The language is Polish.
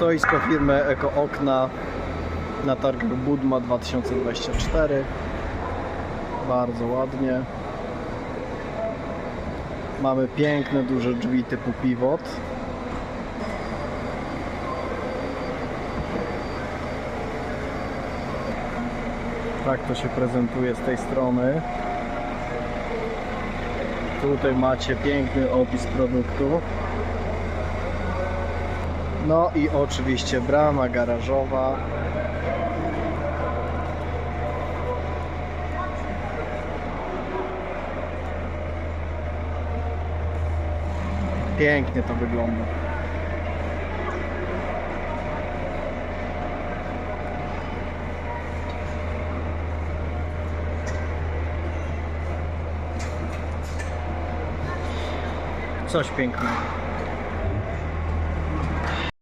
Stoisko firmy Eko Okna na targach Budma 2024. Bardzo ładnie. Mamy piękne, duże drzwi typu pivot. Tak to się prezentuje z tej strony. Tutaj macie piękny opis produktu. No i oczywiście brama garażowa. Pięknie to wygląda. Coś pięknego.